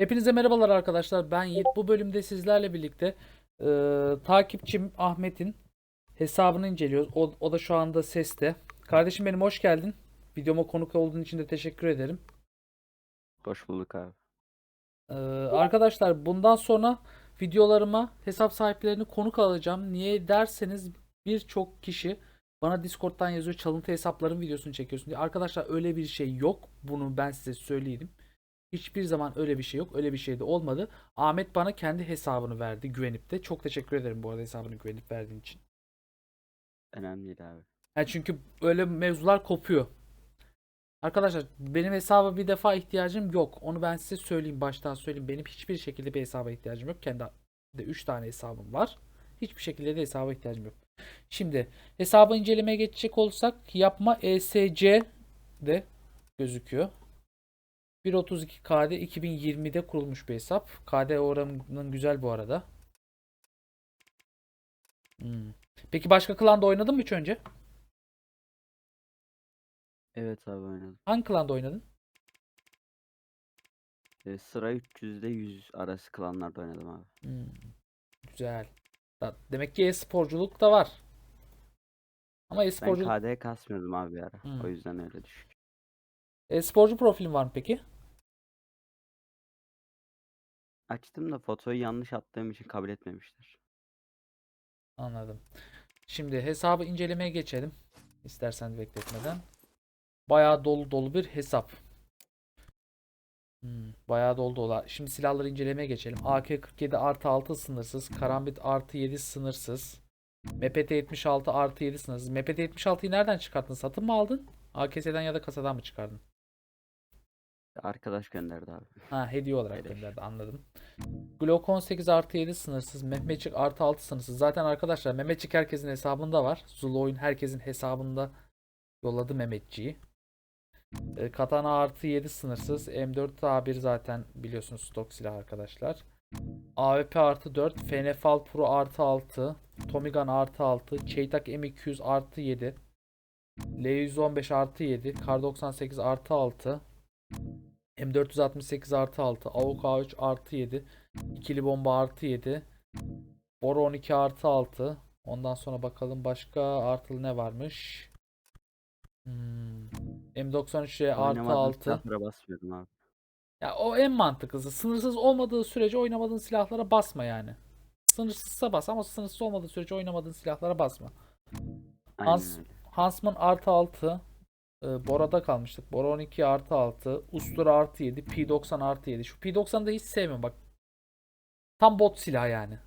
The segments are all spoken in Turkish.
Hepinize merhabalar arkadaşlar. Ben Yiğit. Bu bölümde sizlerle birlikte e, takipçim Ahmet'in hesabını inceliyoruz. O, o da şu anda seste. Kardeşim benim hoş geldin. Videoma konuk olduğun için de teşekkür ederim. Hoş bulduk abi. E, arkadaşlar bundan sonra videolarıma hesap sahiplerini konuk alacağım. Niye derseniz birçok kişi bana Discord'dan yazıyor çalıntı hesapların videosunu çekiyorsun diye. Arkadaşlar öyle bir şey yok. Bunu ben size söyleyeyim. Hiçbir zaman öyle bir şey yok. Öyle bir şey de olmadı. Ahmet bana kendi hesabını verdi güvenip de. Çok teşekkür ederim bu arada hesabını güvenip verdiğin için. Önemli değil abi. Yani çünkü öyle mevzular kopuyor. Arkadaşlar benim hesaba bir defa ihtiyacım yok. Onu ben size söyleyeyim baştan söyleyeyim. Benim hiçbir şekilde bir hesaba ihtiyacım yok. Kendi de 3 tane hesabım var. Hiçbir şekilde de hesaba ihtiyacım yok. Şimdi hesabı incelemeye geçecek olsak yapma ESC de gözüküyor. 1.32 KD 2020'de kurulmuş bir hesap. KD oranının güzel bu arada. Hmm. Peki başka klanda oynadın mı hiç önce? Evet abi oynadım. Hangi klanda oynadın? Ee, sıra 300'de 100 arası klanlarda oynadım abi. Hmm, Güzel. Demek ki e-sporculuk da var. Ama Ben e-sporculuk KD kasmıyordum abi bir ara. Hmm. O yüzden öyle düşük. e-sporcu profilin var mı peki? Açtım da fotoyu yanlış attığım için kabul etmemişler. Anladım. Şimdi hesabı incelemeye geçelim. İstersen bekletmeden. Bayağı dolu dolu bir hesap. Hmm, bayağı dolu dolu. Şimdi silahları incelemeye geçelim. AK-47 artı 6 sınırsız. Karambit artı 7 sınırsız. MPT-76 artı 7 sınırsız. MPT-76'yı nereden çıkarttın? Satın mı aldın? AKS'den ya da kasadan mı çıkardın? Arkadaş gönderdi abi. Ha hediye olarak Beleş. gönderdi anladım. Glock 18 artı 7 sınırsız. Mehmetçik artı 6 sınırsız. Zaten arkadaşlar Mehmetçik herkesin hesabında var. Zulu oyun herkesin hesabında yolladı Mehmetçiği. E, Katana artı 7 sınırsız. M4 A1 zaten biliyorsunuz stok silah arkadaşlar. AWP artı 4. Fenefal Pro artı 6. Tomigan artı 6. Çeytak M200 artı 7. L115 artı 7. Kar 98 artı 6. M468 artı 6, AUK A3 artı 7, ikili bomba artı 7, Boro 12 artı 6. Ondan sonra bakalım başka artılı ne varmış. Hmm. M93'e artı Oynamadığım 6. silahlara basmıyordum abi. Ya o en mantıklısı. Sınırsız olmadığı sürece oynamadığın silahlara basma yani. Sınırsızsa bas ama sınırsız olmadığı sürece oynamadığın silahlara basma. Aynen Hans- öyle. Huntsman artı 6. Ee, Bora'da kalmıştık. Bora 12 artı 6. Ustura artı 7. P90 artı 7. Şu P90'ı da hiç sevmiyorum bak. Tam bot silah yani.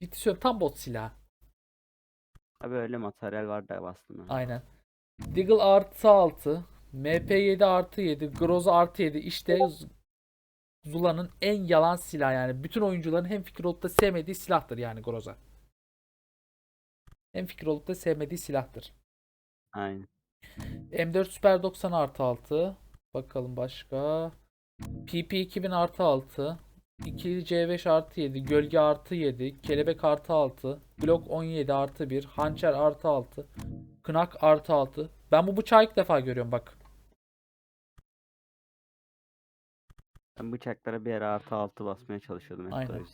Ciddi söylüyorum tam bot silah. Abi öyle materyal var da bastım ben. Aynen. Deagle artı 6. MP7 artı 7. Groza artı 7. İşte Zula'nın en yalan silahı yani. Bütün oyuncuların hem fikir olup da sevmediği silahtır yani Groza. Hem fikir olup da sevmediği silahtır. Aynen. M4 Super 90 artı 6. Bakalım başka. PP 2000 artı 6. İkili C5 artı 7. Gölge artı 7. Kelebek artı 6. Glock 17 artı 1. Hançer artı 6. Kınak artı 6. Ben bu bıçağı ilk defa görüyorum bak. Ben bıçaklara bir ara artı altı basmaya çalışıyordum hep Aynen.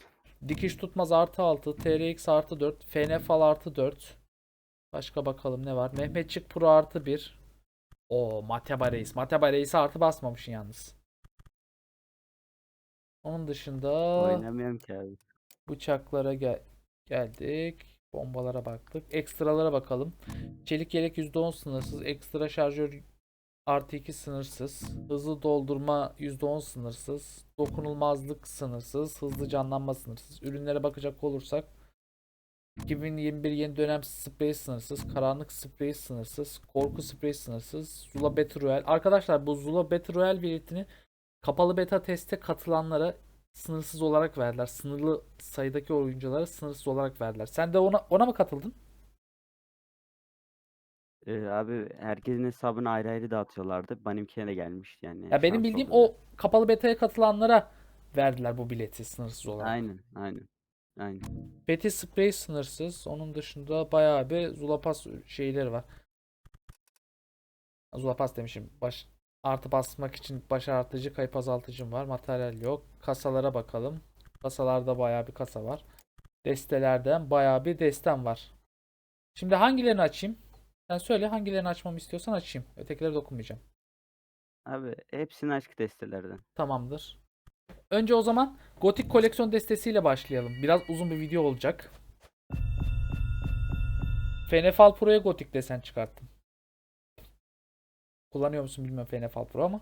Dikiş tutmaz artı 6. TRX artı 4. FNFAL artı 4. Başka bakalım ne var. Mehmetçik Pro artı 1. O Mateba Reis. Mateba Reis'e artı basmamışsın yalnız. Onun dışında Oynamıyorum ki abi. bıçaklara gel geldik. Bombalara baktık. Ekstralara bakalım. Çelik yelek %10 sınırsız. Ekstra şarjör artı 2 sınırsız. Hızlı doldurma %10 sınırsız. Dokunulmazlık sınırsız. Hızlı canlanma sınırsız. Ürünlere bakacak olursak 2021 yeni dönem spreyi sınırsız. Karanlık spreyi sınırsız. Korku spreyi sınırsız. Zula Battle Royale. Arkadaşlar bu Zula Battle Royale biletini kapalı beta teste katılanlara sınırsız olarak verdiler. Sınırlı sayıdaki oyunculara sınırsız olarak verdiler. Sen de ona ona mı katıldın? Ee, abi herkesin hesabını ayrı ayrı dağıtıyorlardı. Benimkine de gelmişti yani. Ya benim bildiğim oldu. o kapalı beta'ya katılanlara verdiler bu bileti sınırsız olarak. Aynen aynen. Aynen. Betty Spray sınırsız. Onun dışında bayağı bir Zulapas şeyleri var. Zulapas demişim. Baş Artı basmak için baş artıcı, kayıp azaltıcım var. Materyal yok. Kasalara bakalım. Kasalarda bayağı bir kasa var. Destelerden bayağı bir destem var. Şimdi hangilerini açayım? Sen söyle hangilerini açmamı istiyorsan açayım. Ötekilere dokunmayacağım. Abi hepsini aşk destelerden. Tamamdır. Önce o zaman Gotik koleksiyon destesiyle başlayalım. Biraz uzun bir video olacak. Fenefal Pro'ya Gotik desen çıkarttım. Kullanıyor musun bilmiyorum Fenefal Pro ama.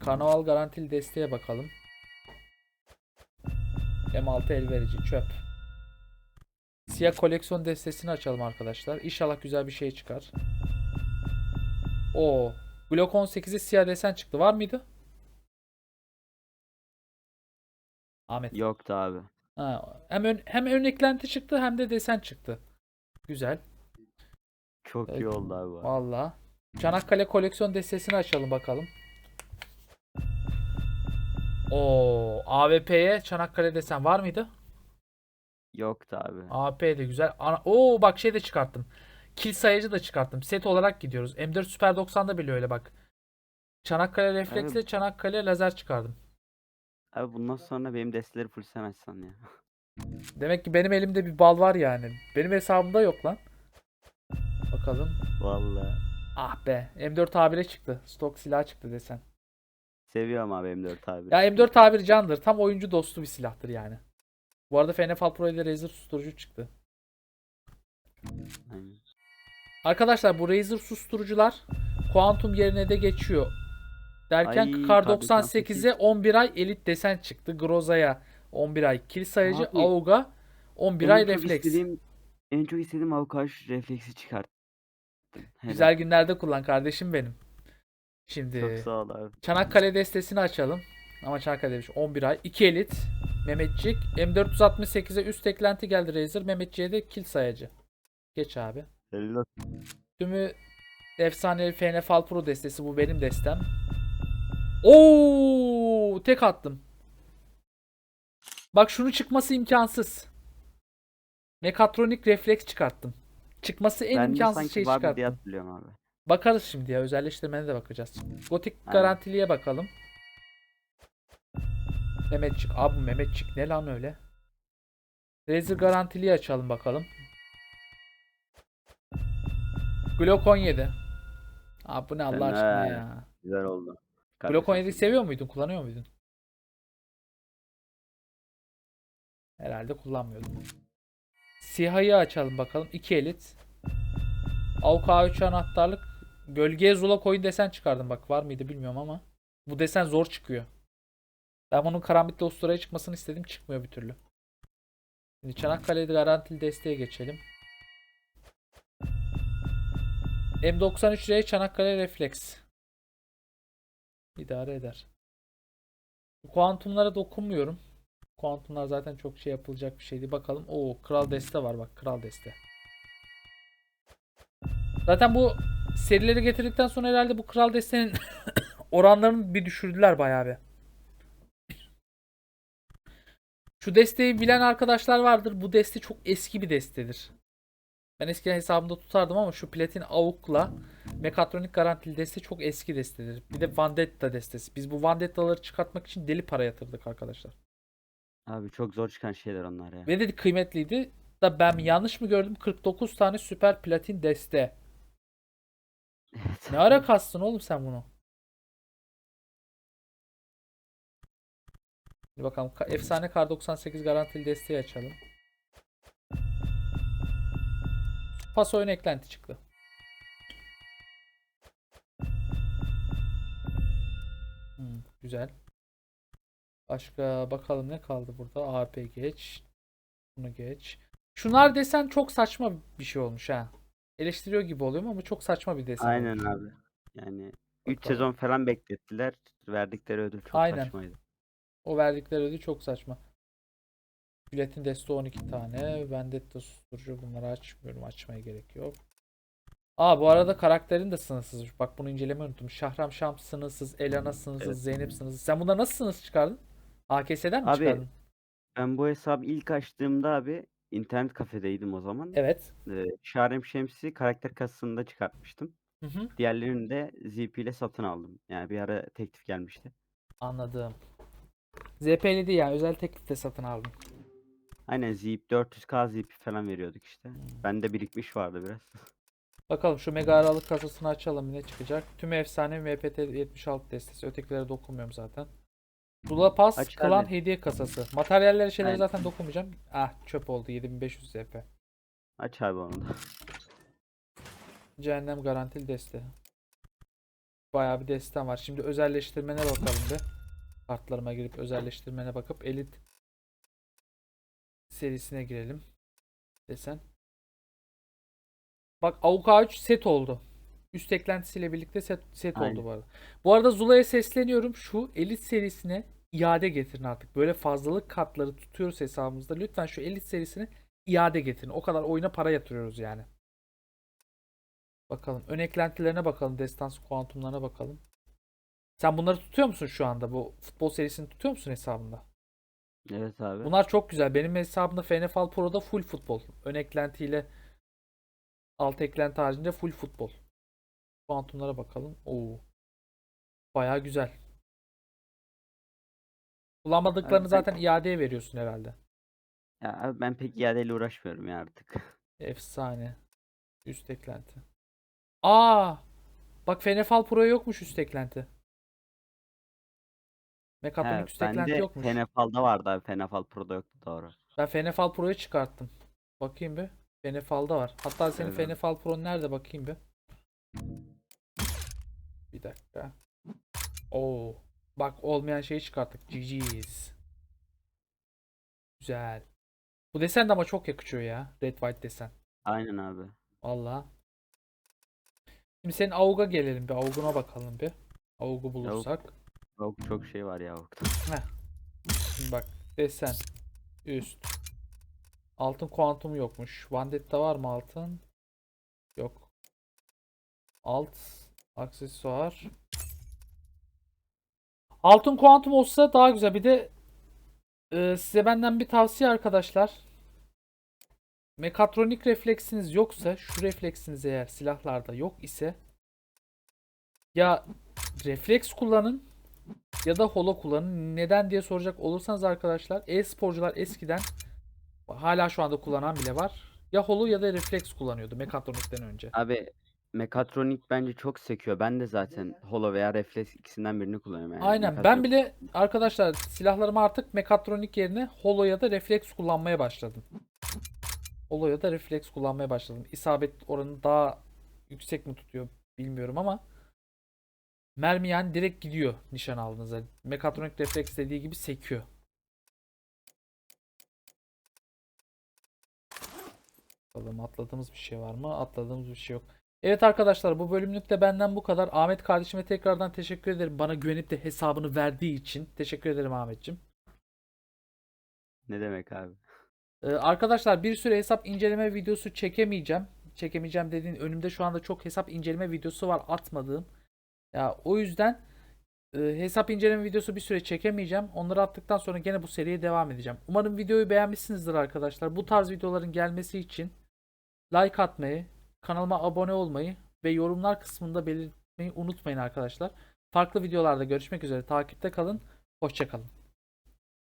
Karnaval garantili desteğe bakalım. M6 el verici çöp. Siyah koleksiyon destesini açalım arkadaşlar. İnşallah güzel bir şey çıkar. O Glock 18'e siyah desen çıktı. Var mıydı? Ahmet. Yoktu abi. Ha, hem ön, hem ön eklenti çıktı hem de desen çıktı. Güzel. Çok Evet. iyi oldu abi. Valla. Çanakkale koleksiyon destesini açalım bakalım. O AWP'ye Çanakkale desen var mıydı? Yoktu abi. AP de güzel. Oo bak şey de çıkarttım. Kill sayıcı da çıkarttım. Set olarak gidiyoruz. M4 Super 90'da bile öyle bak. Çanakkale refleksle Evet. Çanakkale lazer çıkardım. Abi bundan sonra benim desteleri full sen açsan ya. Demek ki benim elimde bir bal var yani. Benim hesabımda yok lan. Bakalım. Vallahi. Ah be. M4 A1'e çıktı. Stok silah çıktı desen. Seviyorum abi M4 abi. Ya M4 A1 candır. Tam oyuncu dostu bir silahtır yani. Bu arada FNFL Pro ile Razer susturucu çıktı. Aynen. Arkadaşlar bu Razer susturucular Quantum yerine de geçiyor. Derken Ay, Kar Kar 98'e 11 ay elit desen çıktı. Groza'ya 11 ay kill sayıcı, Abi, AUG'a 11 En ay refleks. istediğim, en çok istediğim avukaş refleksi. Helal. Güzel günlerde kullan kardeşim benim. Şimdi Çok sağ ol abi. Çanakkale destesini açalım. Ama Çanakkale demiş 11 ay. 2 elit. Mehmetçik. M468'e üst eklenti geldi Razer. Mehmetçik'e de kill sayacı. Geç abi. Olsun. Tümü efsaneli FNFL Pro destesi. Bu benim destem. Oo, tek attım. Bak şunu çıkması imkansız. Mekatronik refleks çıkarttım. Çıkması en Ben imkansız şey diye çıkarttım. hatırlıyorum abi. Bakarız şimdi ya. Özelleştirmene de bakacağız. Gotik Aynen. garantiliye bakalım. Mehmetçik. Abi Mehmetçik ne lan öyle? Razer garantiliyi açalım bakalım. Glock 17. Abi bu ne Allah aşkına Fena. ya. Güzel oldu. Glock Kardeşim. 17'yi seviyor muydun? Kullanıyor muydun? Herhalde kullanmıyordum. Siha'yı açalım bakalım. 2 elit. AUK A3 anahtarlık. Gölgeye Zula koyun desen çıkardım. Bak var mıydı bilmiyorum ama. Bu desen zor çıkıyor. Ben bunun karambitle usturaya çıkmasını istedim. Çıkmıyor bir türlü. Şimdi Çanakkale'de garantili desteğe geçelim. M93R Çanakkale Refleks. İdare eder. Kuantumlara dokunmuyorum. Kuantumlar zaten çok şey yapılacak bir şeydi. Bakalım. Oo, kral deste var bak. Kral deste. Zaten bu serileri getirdikten sonra herhalde bu kral destenin oranlarını bir düşürdüler bayağı bir. Şu desteği bilen arkadaşlar vardır. Bu deste çok eski bir destedir. Ben eskiden hesabımda tutardım ama şu platin AUK'la Mekatronik garantili deste çok eski destedir. Bir de Vendetta destesi. Biz bu Vendetta'ları çıkartmak için deli para yatırdık arkadaşlar. Abi çok zor çıkan şeyler onlar ya. Ve dedi kıymetliydi. Da ben yanlış mı gördüm? 49 tane süper platin deste. Evet. Ne ara kastın oğlum sen bunu? Bir bakalım. Ka- Efsane Kar 98 garantili desteği açalım. Pas oyun eklenti çıktı. Hmm, güzel. Başka bakalım ne kaldı burada? AP geç. Bunu geç. Şunlar desen çok saçma bir şey olmuş ha. Eleştiriyor gibi oluyorum ama çok saçma bir desen Aynen olmuş. abi. Yani 3 Bakalım. sezon falan beklettiler. Verdikleri ödül çok Aynen. saçmaydı. O verdikleri ödül çok saçma. Biletin deste 12 tane. Vendetta susturucu bunları açmıyorum. Açmaya gerek yok. Aa bu arada karakterin de sınırsız. Bak bunu incelemeyi unuttum. Şahram Şam sınırsız. Elana sınırsız. Evet. Zeynep sınırsız. Sen bunları nasıl sınırsız çıkardın? AKS'den mi Abi, çıkardın? Ben bu hesabı ilk açtığımda abi internet kafedeydim o zaman. Evet. Eee, Şarem Şems'i karakter kasasında çıkartmıştım. Hı hı. Diğerlerini de ZP ile satın aldım. Yani bir ara teklif gelmişti. Anladım. ZP'li değil yani özel teklifte satın aldım. Aynen ZP 400k ZP falan veriyorduk işte. Bende birikmiş vardı biraz. Bakalım şu mega aralık kasasını açalım ne çıkacak. Tüm efsane MPT 76 destesi. Ötekilere dokunmuyorum zaten. Zula Pass Aç Klan abi. hediye kasası. Materyallere şeylere Aynen. zaten dokunmayacağım. Ah çöp oldu 7500 ZP. Aç abi onu da. Cehennem garantili deste. Bayağı bir destem var. Şimdi özelleştirmene bakalım bir. Kartlarıma girip özelleştirmene bakıp elit serisine girelim. Desen. Bak AUK 3 set oldu. Üst eklentisiyle birlikte set, set oldu bu arada. Bu arada Zula'ya sesleniyorum. Şu elit serisine iade getirin artık. Böyle fazlalık kartları tutuyoruz hesabımızda. Lütfen şu elit serisini iade getirin. O kadar oyuna para yatırıyoruz yani. Bakalım. Ön eklentilerine bakalım. Destans kuantumlarına bakalım. Sen bunları tutuyor musun şu anda? Bu futbol serisini tutuyor musun hesabında? Evet abi. Bunlar çok güzel. Benim hesabımda FNFL Pro'da full futbol. Ön eklentiyle alt eklenti haricinde full futbol. Kuantumlara bakalım. Oo. Bayağı güzel. Kullanmadıklarını Abi ben- zaten iadeye veriyorsun herhalde. Ya abi ben pek iadeyle uğraşmıyorum ya artık. Efsane. Üst eklenti. Aa! Bak FNFL Pro yokmuş üst eklenti. Mekatronik He, üst eklenti bende yokmuş. Fenefal'da vardı abi. Fenefal Pro'da yoktu doğru. Ben FNFL Pro'yu çıkarttım. Bakayım bir. FNFL'da var. Hatta senin Evet. FNFL Pro nerede bakayım bir. Bir dakika. Oo. Bak olmayan şeyi çıkarttık. GG's. Güzel. Bu desen de ama çok yakışıyor ya. Red White desen. Aynen abi. Valla. Şimdi senin Aug'a gelelim bir. Aug'una bakalım bir. Aug'u bulursak. Çok çok şey var ya orada. Şimdi bak desen. Üst. Altın kuantumu yokmuş. Vandetta var mı altın? Yok. Alt. Aksesuar. Altın kuantum olsa daha güzel. Bir de e, size benden bir tavsiye arkadaşlar. Mekatronik refleksiniz yoksa şu refleksiniz eğer silahlarda yok ise ya refleks kullanın ya da holo kullanın. Neden diye soracak olursanız arkadaşlar e-sporcular eskiden hala şu anda kullanan bile var. Ya holo ya da refleks kullanıyordu mekatronikten önce. Abi mekatronik bence çok sekiyor. Ben de zaten holo veya refleks ikisinden birini kullanıyorum yani. Aynen. Ben Mekatronik- bile arkadaşlar silahlarıma artık mekatronik yerine holo ya da refleks kullanmaya başladım. Holo ya da refleks kullanmaya başladım. İsabet oranı daha yüksek mi tutuyor bilmiyorum ama mermi yani direkt gidiyor nişan aldığınızda. Mekatronik refleks dediği gibi sekiyor. Bakalım atladığımız bir şey var mı? Atladığımız bir şey yok. Evet arkadaşlar bu bölümlük de benden bu kadar. Ahmet kardeşime tekrardan teşekkür ederim. Bana güvenip de hesabını verdiği için. Teşekkür ederim Ahmetciğim. Ne demek abi? Ee, arkadaşlar bir süre hesap inceleme videosu çekemeyeceğim. Çekemeyeceğim dediğin önümde şu anda çok hesap inceleme videosu var atmadığım. Ya o yüzden e, hesap inceleme videosu bir süre çekemeyeceğim. Onları attıktan sonra gene bu seriye devam edeceğim. Umarım videoyu beğenmişsinizdir arkadaşlar. Bu tarz videoların gelmesi için like atmayı, kanalıma abone olmayı ve yorumlar kısmında belirtmeyi unutmayın arkadaşlar. Farklı videolarda görüşmek üzere. Takipte kalın. Hoşçakalın.